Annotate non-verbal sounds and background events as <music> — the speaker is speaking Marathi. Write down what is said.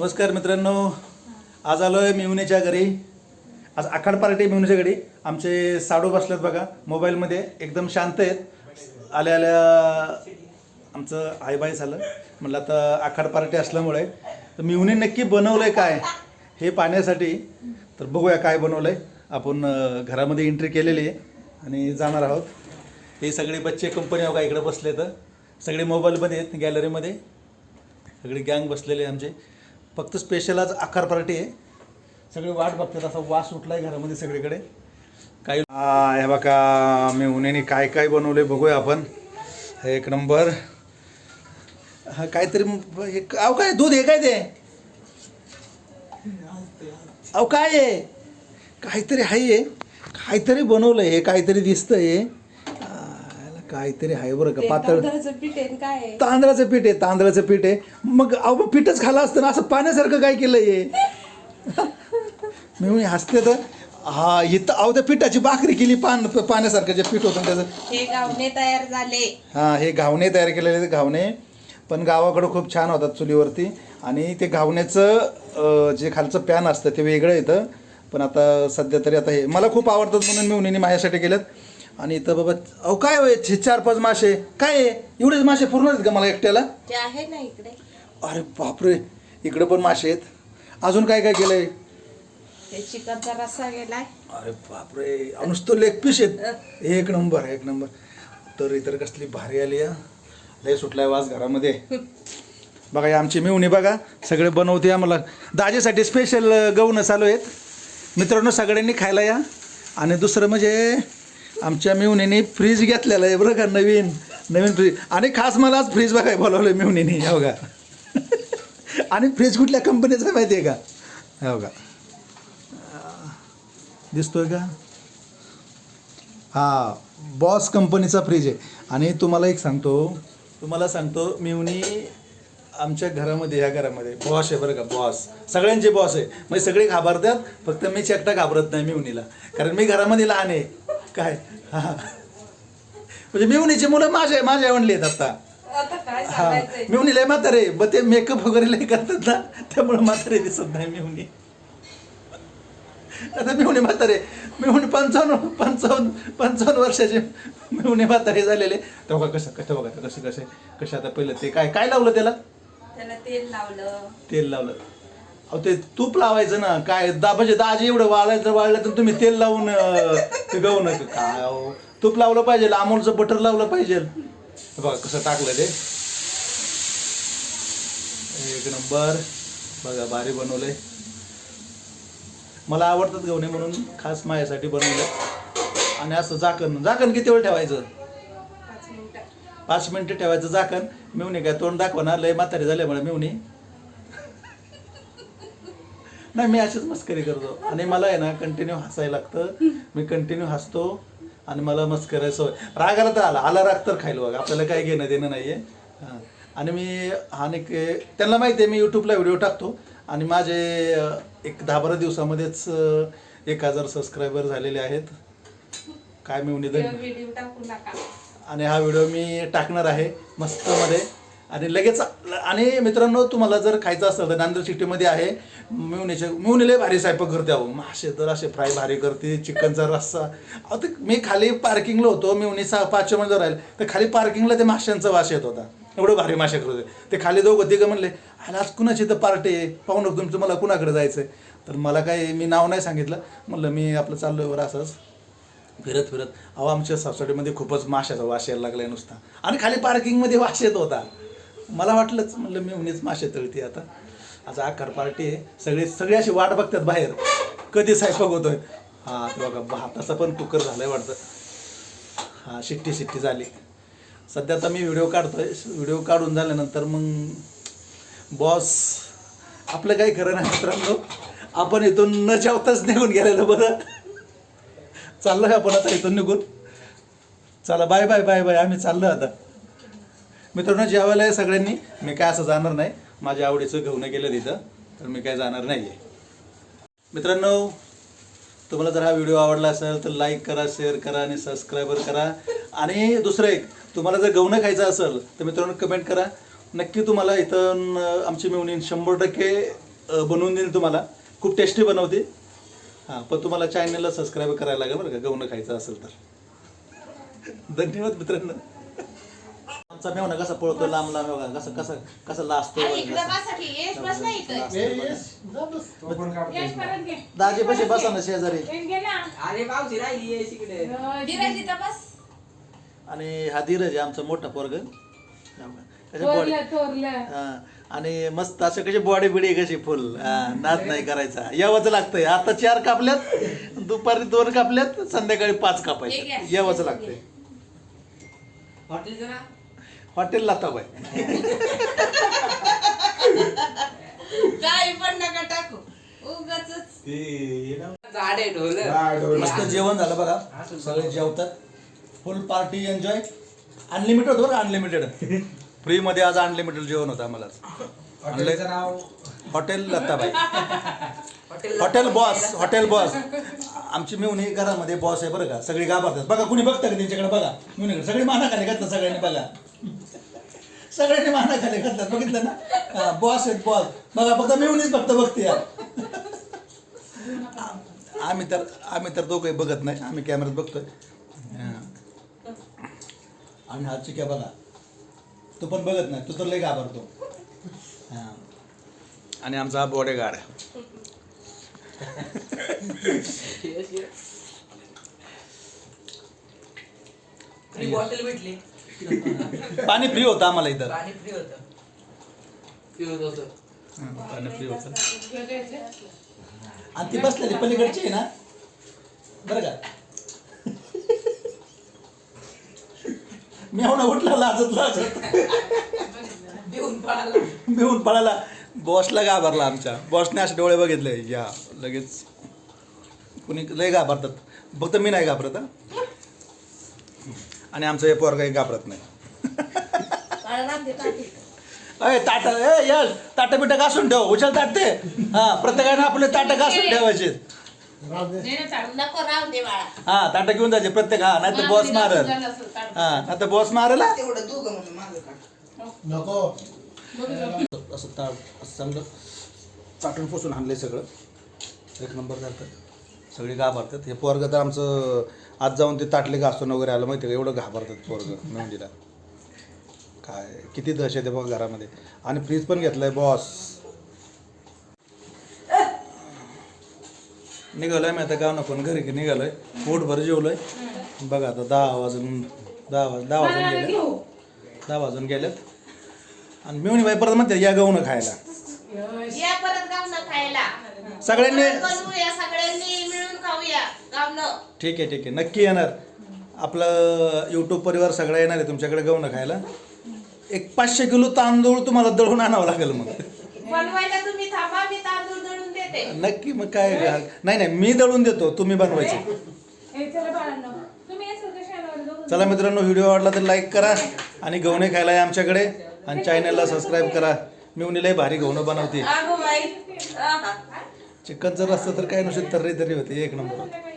नमस्कार मित्रांनो. आज आलो आहे मिवनेच्या घरी. आज आखाड पार्टी आहे मिवनेच्या घरी. आमचे साडू बसलेत बघा मोबाईलमध्ये. एकदम शांत आहेत. आल्या आल्या आमचं हायबाय झालं. म्हणलं आता आखाड पार्टी असल्यामुळे. तर मिवने नक्की बनवलं आहे काय हे पाहण्यासाठी. तर बघूया काय बनवलं आहे आपण घरामध्ये एंट्री केलेली आहे आणि जाणार आहोत. हे सगळे बच्चे हो कंपनी बघा इकडे बसले तर सगळे मोबाईलमध्ये आहेत गॅलरीमध्ये सगळी गँग बसलेले आहे आमचे. फक्त स्पेशल आज आकार पार्टी आहे. सगळे वाट बघतात असा वास सुटलाय घरामध्ये सगळीकडे. काही हे बघा मी उन्हाने काय काय बनवले बघूया आपण. एक नंबर. हा काहीतरी हे अहो काय दूध हे काय ते? अहो काय आहे? काहीतरी आहे हे काहीतरी बनवलंय हे काहीतरी दिसतंय. काहीतरी आहे बरं का पातळ. तांदळाचं पीठ आहे काय आहे? तांदळाचं पीठ आहे तांदळाचं पीठ आहे. मग अहो मग पीठच खाला असतं ना असं पाण्यासारखं काय केलं हे? मी म्हणे हसते तर. हा इथं अहो त्या पिठाची भाकरी केली पान पाण्यासारखं जे पीठ होतं त्याचं. हे गावणे तयार झाले. हां हे घावणे तयार केलेले आहेत, घावणे. पण गावाकडं खूप छान होतात चुलीवरती. आणि ते घावण्याचं अं, जे खालचं पॅन असतं ते वेगळं येतं. पण आता सध्या तरी आता हे मला खूप आवडतात म्हणून मी उन्हीने माझ्यासाठी केलेत. आणि इथं बाबा अहो काय होय हे? चार पाच मासे. काय आहे एवढेच मासे पूर्ण आहेत का मला एकट्याला? ते आहे ना इकडे. अरे बापरे. इकडे पण मासे आहेत. अजून काय काय केलंय? ते चिकनचा रस्सा गेलाय. अरे बापरे. अहो, नुसतं लेग पीस आहेत. एक नंबर एक नंबर. तर इतर कसली भारी आली लय सुटलाय वास घरामध्ये. बघा हे आमची मिवणी बघा. सगळे बनवते आम्हाला. दाजेसाठी स्पेशल गहून चालू आहेत. मित्रांनो सगळ्यांनी खायला या. आणि दुसरं म्हणजे आमच्या मेहुनीने फ्रीज घेतलेला आहे बरं का नवीन नवीन फ्रीज आणि खास मला आज फ्रीज बघाय बोलावलं मिवणीने हो का? <laughs> आणि फ्रीज कुठल्या कंपनीचा आहे माहिती आहे का? हो का? दिसतोय का? हा बॉस कंपनीचा फ्रीज आहे. आणि तुम्हाला एक सांगतो तुम्हाला सांगतो मिवनी आमच्या घरामध्ये ह्या घरामध्ये बॉस आहे बरं का बॉस सगळ्यांचे बॉस आहे. म्हणजे सगळे घाबरतात फक्त मी एकटा घाबरत नाही मिवनीला कारण मी घरामध्ये लहान आहे. काय? हा. म्हणजे मिवनीची मुलं माझ्या माझ्या म्हणली आहेत आता. आता काय हा. सांगायचंय? मिवणी लय म्हातारे मग ते मेकअप वगैरे लय करतात ना त्यामुळे म्हातारे दिसत नाही मिवणी आता मिवणे म्हातारे मिवणे पंचावन्न पंचावन्न पंचावन्न वर्षाचे मिवणे म्हातारे झालेले. तर बघा कसं कसं बघा कसं कसे कसे आता पहिलं ते काय काय लावलं त्याला? त्याला तेल लावलं. तेल लावलं. अहो ते तूप लावायचं ना काय दा म्हणजे दाजी एवढं वाळायचं वाळलं तर तुम्ही तेल लावून अं, ते गहू नका. काय अहो तूप लावलं पाहिजे अमोलचं बटर लावलं पाहिजे. हे बघा कसं टाकलं ते. एक नंबर. बघा भारी बनवलंय. मला आवडतात गवणे म्हणून खास माझ्यासाठी बनवलं आणि असं झाकण झाकण किती वेळ ठेवायचं? पाच मिनिटं. ठेवायचं झाकण. मिवणी काय तोंड दाखवा ना लय म्हातारी झाले मला मिवणी. नाही मी अशीच मस्करी करतो. आणि मला आहे ना कंटिन्यू हसायला लागतं. मी कंटिन्यू हसतो आणि मला मस्करी सवय. राग आला तर आला. आला राग तर खायला बघा. आपल्याला काही घेणं देणं नाही आहे हां. आणि मी आणि के- त्यांना माहिती आहे मी यूट्यूबला व्हिडिओ टाकतो. आणि माझे एक दहा बारा दिवसामध्येच एक हजार सबस्क्रायबर झालेले आहेत. काय मी नका. आणि हा व्हिडिओ मी टाकणार आहे मस्तमध्ये आणि लगेच आणि मित्रांनो तुम्हाला जर खायचं असेल तर नांदेड सिटीमध्ये आहे. मिवणीचे मिवणी लय भारी स्वयंपाक करते अहो. मासे तर असे फ्राय भारी करते चिकनचा रस्सा. अहो ते मी खाली पार्किंगला होतो मिवणी सहा पाचशे मध्ये राहील. तर खाली पार्किंगला ते माशांचा वास येत होता. एवढं भारी मासे करत होते. ते खाली दोघं तिघं म्हणले अरे आज कुणाची तर पार्टी आहे? पाहू नको तुमचं मला कुणाकडे जायचं आहे तर मला काही मी नाव नाही सांगितलं. म्हणलं मी आपलं चाललो वर असंच. फिरत फिरत अहो आमच्या सोसायटीमध्ये खूपच माशाचा वास यायला लागलाय नुसता. आणि खाली पार्किंगमध्ये वास येत होता. मला वाटलंच म्हणलं मी उन्हीच मासे तळते आता. आज आकार पार्टी आहे. सगळे सगळे अशी वाट बघतात बाहेर. कधी स्वयंपाक होतोय हा ते बघा भाताचा पण कुकर झालाय वाटतं. हा शिट्टी शिट्टी झाली. सध्या आता मी व्हिडिओ काढतोय. व्हिडिओ काढून झाल्यानंतर मग बॉस आपलं काही खरं नाही मित्रांनो. आपण इथून न जेवताच निघून गेलेलं बरं. चाललोय आपण आता इथून निघून? चला बाय बाय बाय बाय. आम्ही चाललो आता. मित्रांनो जेवायला आहे सगळ्यांनी मी काय असं जाणार नाही. माझ्या आवडीचं घेऊन गेलं तिथं तर मी काय जाणार नाही आहे मित्रांनो तुम्हाला जर हा व्हिडिओ आवडला असेल तर लाईक करा शेअर करा आणि सबस्क्राईबर करा. आणि दुसरं एक तुम्हाला जर गवणं खायचं असेल तर मित्रांनो कमेंट करा. नक्की तुम्हाला इथं आमची मिळून शंभर टक्के बनवून देईल तुम्हाला. खूप टेस्टी बनवते. हां पण तुम्हाला चॅनलला सबस्क्राईब करायला लागेल बरं का गवणं खायचं असेल तर. धन्यवाद मित्रांनो. आमचा मेवना कसा पळतो लांब लांब बघा कसं कसं कसं लाजतो अरे इकडं बसा की यश बस. नाही इथं यश परत घे. दाजी पशी बसा ना शेजारी. घे ना. अरे पावशी राहिली आहे तिकडे धीरज इथं बस. आणि हा धीरज आहे आमचा मोठा पोरग. कशा बॉडी थोरलं थोरलं. हा आणि मस्त असं कशी बॉडी बिडी कशी फुल हा, नाद नाही करायचा. यावंच लागतंय. आता चार कापल्यात दुपारी दोन कापल्यात संध्याकाळी पाच कापायचे. यावंच लागतंय. हॉटेल जरा हॉटेल लाताबाई. काही पण नका टाकू. उगाच झाड आहे ढोल. मस्त जेवण झालं बघा. सगळे जेवतात. फुल पार्टी एन्जॉय अनलिमिटेड होतं बरं अनलिमिटेड फ्रीमध्ये आज अनलिमिटेड जेवण होतं आम्हाला hotel Latabai. Hotel hotel boss hotel boss. आमची मिळून ही घरामध्ये बॉस आहे बरं का. सगळी घाबरतात. बघा कुणी बघतं का त्यांच्याकडे? बघा. मिळून सगळी माना खाली घातलं सगळ्यांनी बघा. सगळ्यांनी माना खाली घातलं बघितलं ना? बॉस आहेत बॉस बघा फक्त मिळूनच फक्त बघते यार. आम्ही तर आम्ही तर दोघंही बघत नाही. आम्ही कॅमेऱ्यात बघतोय. हा. आणि हा चिक्या बघा. तो पण बघत नाही. तो तर लय घाबरतो. हा. आणि आमचा हा बॉडेगार्ड बॉटल भेटली. <laughs> पाणी फ्री होतं आम्हाला इथं. पाणी फ्री होतं. हं, पाणी फ्री. आणि ती बसलेली पलीकडची आहे ना? बरं का? <laughs> मी ना उठला लाजत लाजत. भिवून पळाला. बॉसला घाबरला आमच्या. बॉसने असे डोळे बघितले. या लगेच. कुणी लय घाबरतात. फक्त मी नाही घाबरत हं. आणि आमचं हे पोर काही घाबरत नाही. अय ताट ए यश ताट बिट घासून ठेव उचल ताट. ते हा प्रत्येकाने आपले ताट घासून ठेवायचे. हा ताट घेऊन जायचे प्रत्येक हा नाही तर बॉस मारल. हा नाही तर बॉस मारल हा. नको. असं ताट असं चांगलं चाटून पुसून आणलंय सगळं. एक नंबर झालं सगळी घाबरतात. हे पोरग तर आमचं आज जाऊन ते ताटले घासून वगैरे आलं माहिती का? एवढं घाबरतात पोरग मेहंदीला. काय किती दहशत आहे बघ घरामध्ये. आणि फ्रीज पण घेतलंय बॉस. निघालोय मी आता गाव नको घरी की निघालोय. पोटभर जेवलोय. बघा आता दहा वाजून दहा वाज दहा वाजून गेले दहा वाजून गेल्यात आणि मिळून बाई परत म्हणते या गावनं खायला. सगळ्यांनी बनवूया सगळ्यांनी मिळून खाऊया गावनं ठीक आहे ठीक आहे. नक्की येणार. आपलं यूट्यूब परिवार सगळा येणार आहे तुमच्याकडे गहून खायला. एक पाचशे किलो तांदूळ तुम्हाला दळून आणावं लागेल मग. बनवायला तुम्ही थांबा मी तांदूळ दळून देते. नक्की मग काय नाही नाही मी दळून देतो तुम्ही बनवायचे. चला मित्रांनो व्हिडिओ आवडला तर लाईक करा आणि गव्हणे खायला या आमच्याकडे. आणि चॅनलला सबस्क्राईब करा. मी लय भारी गव्हणं बनवते. आहा. चिकन जर असतं तर काय नसेल तर्री तरी होते. एक नंबर.